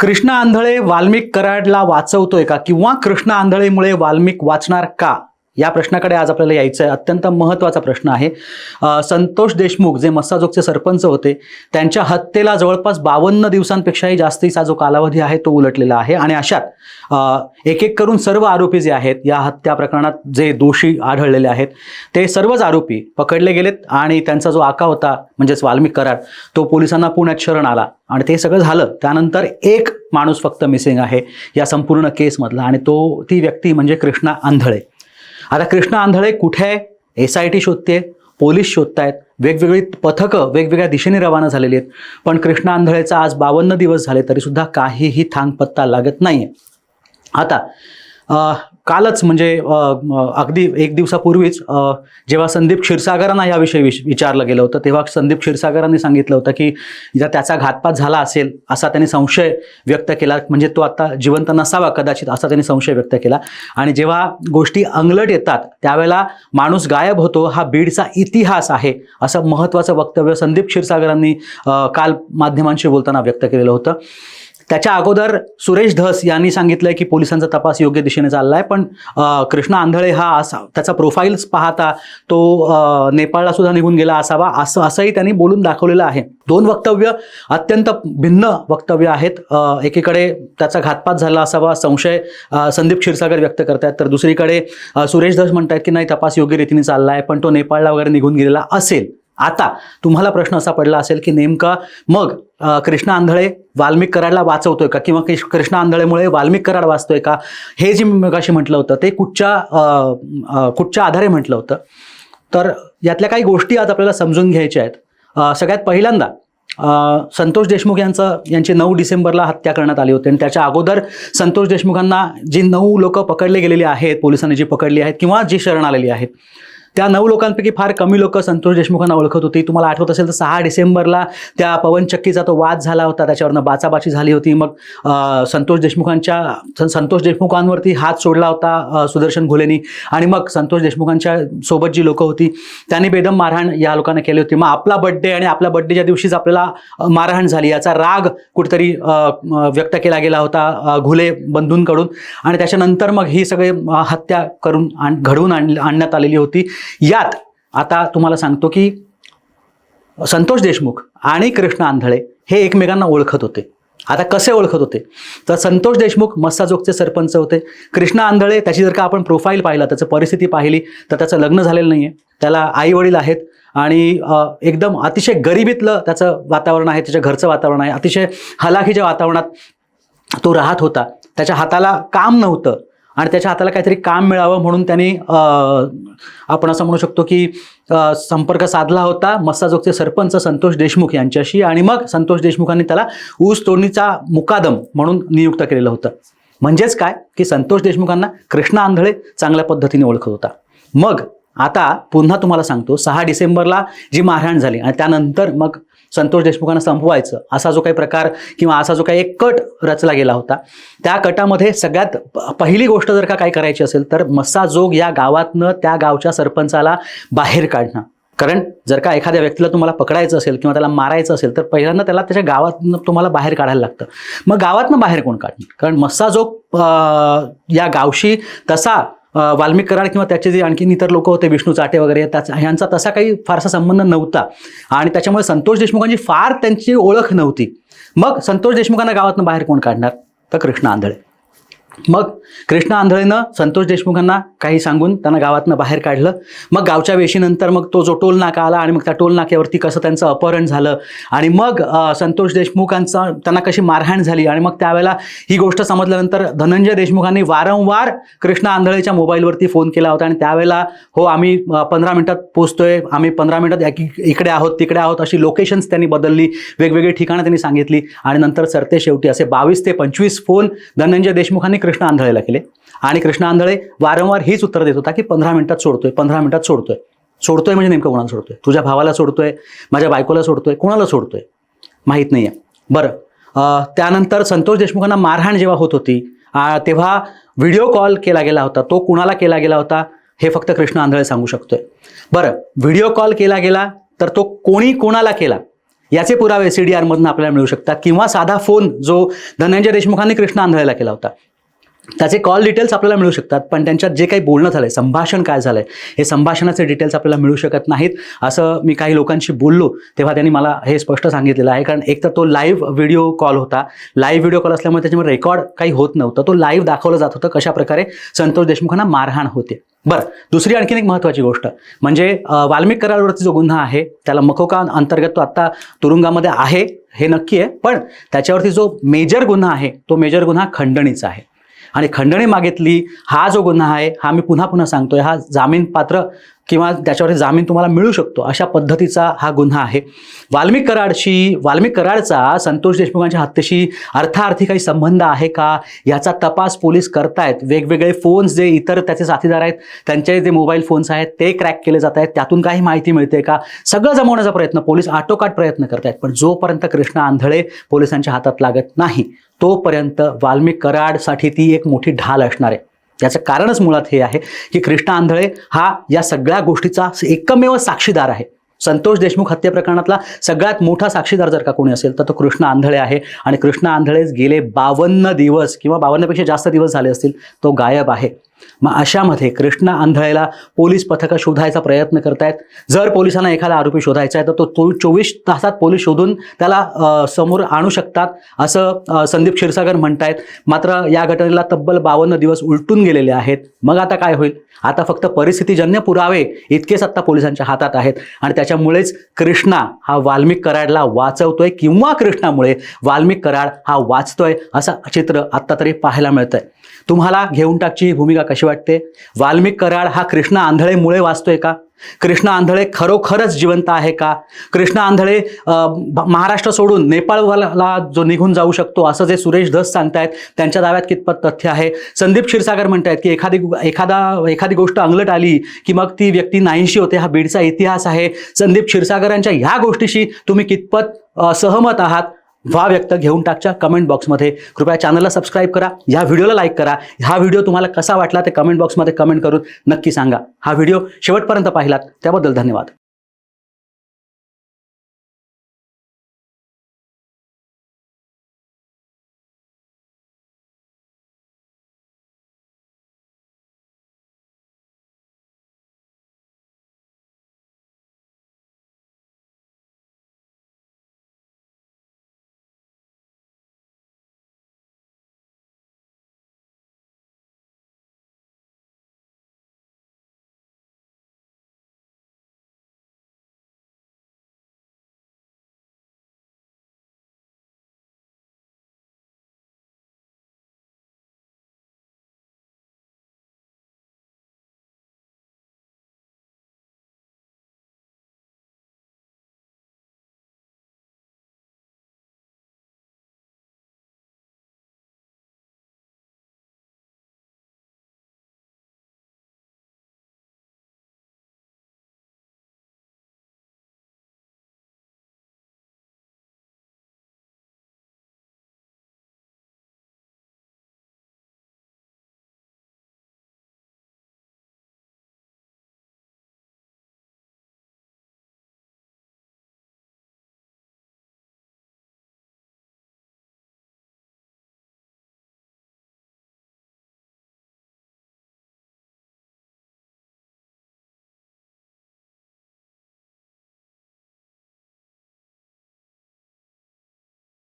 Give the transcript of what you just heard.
कृष्ण आंधळे वाल्मिक कराडला वाचवतोय का? किंवा कृष्ण आंधळेमुळे वाल्मिक वाचणार का? या प्रश्नाकडे आज आपल्याला यायचं आहे अत्यंत महत्त्वाचा प्रश्न आहे. संतोष देशमुख जे मस्साजोगचे सरपंच होते त्यांच्या हत्येला जवळपास बावन्न दिवसांपेक्षाही जास्तीचा जो कालावधी आहे तो उलटलेला आहे. आणि अशात एक एक करून सर्व आरोपी जे आहेत या हत्या प्रकरणात जे दोषी आढळलेले आहेत ते सर्वच आरोपी पकडले गेलेत आणि त्यांचा जो आका होता म्हणजेच वाल्मिक कराड तो पोलिसांना पुण्यात शरण आला. आणि ते सगळं झालं. त्यानंतर एक माणूस फक्त मिसिंग आहे या संपूर्ण केसमधला आणि तो ती व्यक्ती म्हणजे कृष्णा आंधळे. आता कृष्णा आंधळे कुठे? आहे एस आय टी शोधते पोलीस शोधतायत वेगवेगळी पथकं वेगवेगळ्या दिशेने रवाना झालेली आहेत. पण कृष्णा आंधळेचा आज बावन्न दिवस झाले तरीसुद्धा काहीही थांगपत्ता लागत नाही आहे आता कालच म्हणजे अगदी एक दिवसापूर्वीच जेव्हा संदीप क्षीरसागरांना याविषयी विच विचारलं गेलं होतं तेव्हा संदीप क्षीरसागरांनी सांगितलं होतं की जर त्याचा घातपात झाला असेल असा त्यांनी संशय व्यक्त केला म्हणजे तो आता जिवंत नसावा कदाचित असा त्यांनी संशय व्यक्त केला. आणि जेव्हा गोष्टी अंगलट येतात त्यावेळेला माणूस गायब होतो हा बीडचा इतिहास आहे असं महत्त्वाचं वक्तव्य संदीप क्षीरसागरांनी काल माध्यमांशी बोलताना व्यक्त केलेलं होतं. त्याच्या अगोदर सुरेश धस यांनी सांगितलंय की पोलिसांचा तपास योग्य दिशेने चाललाय पण कृष्णा कृष्ण आंधळे हा असा त्याचा प्रोफाईल्स पाहता तो नेपाळला सुद्धा निघून गेला असावा असं असंही त्यांनी बोलून दाखवलेलं आहे. दोन वक्तव्य अत्यंत भिन्न वक्तव्य आहेत. एकीकडे त्याचा घातपात झाला असावा संशय संदीप क्षीरसागर व्यक्त करतायत तर दुसरीकडे सुरेश धस म्हणतायत की नाही तपास योग्य रीतीने चाललाय पण तो नेपाळला वगैरे निघून गेलेला असेल. आता तुम्हाला प्रश्न असा पडला असेल की नेमका मग कृष्णा कृष्ण आंधळे वाल्मिक कराडला वाचवतोय का? किंवा कृष्ण आंधळेमुळे वाल्मिक कराड वाचतोय का? हे जे मी मगाशी म्हटलं होतं ते कुठच्या कुठच्या आधारे म्हटलं होतं? तर यातल्या काही गोष्टी आज आपल्याला समजून घ्यायच्या आहेत. सगळ्यात पहिल्यांदा संतोष देशमुख यांचं यांची नऊ डिसेंबरला हत्या करण्यात आली होती. आणि त्याच्या अगोदर संतोष देशमुखांना जी नऊ लोक पकडले गेलेली आहेत पोलिसांनी जी पकडली आहेत किंवा जी शरण आलेली आहेत त्या नऊ लोकांपैकी फार कमी लोक संतोष देशमुखांना ओळखत होती. तुम्हाला आठवत असेल तर सहा डिसेंबरला त्या पवनचक्कीचा तो वाद झाला होता. त्याच्यावरनं बाचाबाची झाली होती. मग संतोष देशमुखांच्या संतोष देशमुखांवरती हात सोडला होता सुदर्शन घोलेनी. आणि मग संतोष देशमुखांच्या सोबत जी लोकं होती त्यांनी बेदम मारहाण या लोकांना केली होती. मग आपला बड्डे आणि आपल्या बड्डेच्या दिवशीच आपल्याला मारहाण झाली. याचा राग कुठेतरी व्यक्त केला गेला होता घुले बंधूंकडून. आणि त्याच्यानंतर मग ही सगळे हत्या करून आण घडवून आण आणण्यात आलेली होती. यात आता तुम्हाला सांगतो की संतोष देशमुख आणि कृष्ण आंधळे हे एकमेकांना ओळखत होते. आता कसे ओळखत होते? तर संतोष देशमुख मस्साजोगचे सरपंच होते. कृष्ण आंधळे त्याची जर का आपण प्रोफाईल पाहिला त्याचं परिस्थिती पाहिली तर त्याचं लग्न झालेलं नाही आहे त्याला आई वडील आहेत आणि एकदम अतिशय गरिबीतलं त्याचं वातावरण आहे त्याच्या घरचं वातावरण आहे. अतिशय हलाखीच्या वातावरणात तो राहत होता. त्याच्या हाताला काम नव्हतं आणि त्याच्या हाताला काहीतरी काम मिळावं म्हणून त्यांनी आपण असं म्हणू शकतो की संपर्क साधला होता मस्साजोगचे सरपंच संतोष देशमुख यांच्याशी आणि मग संतोष देशमुखांनी त्याला ऊस तोडणीचा मुकादम म्हणून नियुक्त केलेलं होतं. म्हणजेच काय? की संतोष देशमुखांना कृष्णा आंधळे चांगल्या पद्धतीने ओळखत होता. मग आता पुन्हा तुम्हाला सांगतो सहा डिसेंबरला जी मारहाण झाली आणि त्यानंतर मग संतोष देशमुखांना संपवायचं असा जो काही प्रकार किंवा असा जो काही एक कट रचला गेला होता त्या कटामध्ये सगळ्यात प- पहिली गोष्ट जर का काय करायची असेल तर मस्साजोग या गावातनं त्या गावच्या सरपंचाला बाहेर काढणं. कारण जर का एखाद्या व्यक्तीला तुम्हाला पकडायचं असेल किंवा त्याला मारायचं असेल तर पहिल्यांदा त्याला त्याच्या गावातनं तुम्हाला बाहेर काढायला लागतं. मग गावातनं बाहेर कोण काढणार? कारण मस्साजोग या गावशी तसा वाल्मिक कराड किंवा त्याचे जे आणखीन इतर लोक होते विष्णू चाटे वगैरे त्याचा ह्यांचा तसा काही फारसा संबंध नव्हता. आणि त्याच्यामुळे संतोष देशमुखांची फार त्यांची ओळख नव्हती. मग संतोष देशमुखांना गावातून बाहेर कोण काढणार? तर कृष्ण आंधळे. मग कृष्ण आंधळेनं संतोष देशमुखांना काही सांगून त्यांना गावातनं बाहेर काढलं. मग गावच्या वेशीनंतर मग तो जो टोल नाका आला आणि मग त्या टोल नाक्यावरती कसं त्यांचं अपहरण झालं आणि मग संतोष देशमुखांचा त्यांना कशी मारहाण झाली आणि मग त्यावेळेला ही गोष्ट समजल्यानंतर धनंजय देशमुखांनी वारंवार कृष्ण आंधळेच्या मोबाईलवरती फोन केला होता आणि त्यावेळेला हो आम्ही पंधरा मिनिटात पोचतोय आम्ही पंधरा मिनिटात इकडे आहोत तिकडे आहोत. अशी लोकेशन्स त्यांनी बदलली वेगवेगळी ठिकाणं त्यांनी सांगितली आणि नंतर सरते शेवटी असे बावीस ते पंचवीस फोन धनंजय देशमुखांनी कृष्ण आंधळेला केले आणि कृष्ण आंधळे वारंवार हीच उत्तर देत होता की पंधरा मिनिटात सोडतोय पंधरा मिनिटात सोडतोय. सोडतोय म्हणजे नेमकं कोणाला सोडतोय? तुझ्या भावाला सोडतोय माझ्या बायकोला सोडतोय कोणाला सोडतोय? माहीत नाही आहे बरं त्यानंतर संतोष देशमुखांना मारहाण जेव्हा होत होती तेव्हा व्हिडिओ कॉल केला गेला होता. तो कुणाला केला गेला होता? हे फक्त कृष्ण आंधळे सांगू शकतोय. बरं व्हिडिओ कॉल केला गेला तर तो कोणी कोणाला केला? याचे पुरावे सी डी आरमधून आपल्याला मिळू शकतात. किंवा साधा फोन जो धनंजय देशमुखांनी कृष्ण आंधळेला केला होता. त्याचे कॉल डिटेल्स आपल्याला मिळू शकतात पण त्यांच्यात जे काही बोलणं झालंय संभाषण काय झालंय हे संभाषणाचे डिटेल्स आपल्याला मिळू शकत नाहीत. असं मी काही लोकांशी बोललो तेव्हा त्यांनी मला हे स्पष्ट सांगितलेलं आहे. कारण एक तर तो लाईव्ह व्हिडिओ कॉल होता. लाईव्ह व्हिडिओ कॉल असल्यामुळे त्याच्यामध्ये रेकॉर्ड काही होत नव्हतं. तो लाईव्ह दाखवलं जात होतं कशा प्रकारे संतोष देशमुखांना मारहाण होते. बरं दुसरी आणखीन एक महत्त्वाची गोष्ट म्हणजे वाल्मिक करारवरती जो गुन्हा आहे त्याला मकोका अंतर्गत तो आत्ता तुरुंगामध्ये आहे हे नक्की आहे. पण त्याच्यावरती जो मेजर गुन्हा आहे तो मेजर गुन्हा खंडणीचा आहे. आणि खंडणी मागितली हा जो गुन्हा आहे हा मी पुन्हा पुन्हा सांगतोय. हा जामीन पात्र किंवा त्याच्यावरती जामीन तुम्हाला मिळू शकतो अशा पद्धतीचा हा गुन्हा आहे. वाल्मिक कराडशी वाल्मिक कराडचा संतोष देशमुखांच्या हत्येशी अर्थार्थी काही संबंध आहे का? याचा तपास पोलीस करतायत. वेगवेगळे फोन्स जे इतर त्याचे साथीदार आहेत त्यांचे जे मोबाईल फोन्स आहेत ते क्रॅक केले जात आहेत. त्यातून काही माहिती मिळते का? सगळं जमवण्याचा प्रयत्न पोलीस आटोकाट प्रयत्न करतायत पण जोपर्यंत कृष्णा आंधळे पोलिसांच्या हातात लागत नाही तोपर्यंत वाल्मिक कराडसाठी ती एक मोठी ढाल असणार आहे. याचं कारणच मुळात हे आहे की कृष्णा आंधळे हा या सगळ्या गोष्टीचा एकमेव साक्षीदार आहे. संतोष देशमुख हत्या प्रकरणातला सगळ्यात मोठा साक्षीदार जर का कोणी असेल तर तो कृष्ण आंधळे आहे. आणि कृष्ण आंधळेच गेले बावन्न दिवस किंवा बावन्नपेक्षा जास्त दिवस झाले असतील तो गायब आहे. मग अशामध्ये कृष्णा आंधळेला पोलीस पथकं शोधायचा प्रयत्न करतायत. जर पोलिसांना एखादा आरोपी शोधायचा आहे तर तो चोवीस तासात पोलीस शोधून त्याला समोर आणू शकतात असं संदीप क्षीरसागर म्हणतायत. मात्र या घटनेला तब्बल बावन्न दिवस उलटून गेलेले आहेत. मग आता काय होईल? आता फक्त परिस्थितीजन्य पुरावे इतकेच आत्ता पोलिसांच्या हातात आहेत. आणि त्याच्यामुळेच कृष्णा हा वाल्मिक कराडला वाचवतोय किंवा कृष्णामुळे वाल्मिक कराड हा वाचतोय असं चित्र आत्ता तरी पाहायला मिळतंय. तुम्हाला घेऊन टाकची ही भूमिका कशी वाटते? वाल्मिक कराड हा कृष्णा आंधळेमुळे वाचतोय का? कृष्णा आंधळे खरोखरच जिवंत आहे का? कृष्णा आंधळे महाराष्ट्र सोडून नेपाळला जो निघून जाऊ शकतो असं जे सुरेश धस सांगतायत त्यांच्या दाव्यात कितपत तथ्य आहे? संदीप क्षीरसागर म्हणतायत की एखादी एखादा एखादी गोष्ट अंगलट आली की मग ती व्यक्ती नाहीशी होते हा बीडचा इतिहास आहे. संदीप क्षीरसागरांच्या ह्या गोष्टीशी तुम्ही कितपत सहमत आहात? वा व्यक्त घेऊन टाकच्या कमेंट बॉक्समध्ये कृपया चॅनलला सबस्क्राईब करा ह्या व्हिडिओला लाईक करा. हा व्हिडिओ तुम्हाला कसा वाटला ते कमेंट बॉक्समध्ये कमेंट करून नक्की सांगा. हा व्हिडिओ शेवटपर्यंत पाहिलात त्याबद्दल धन्यवाद.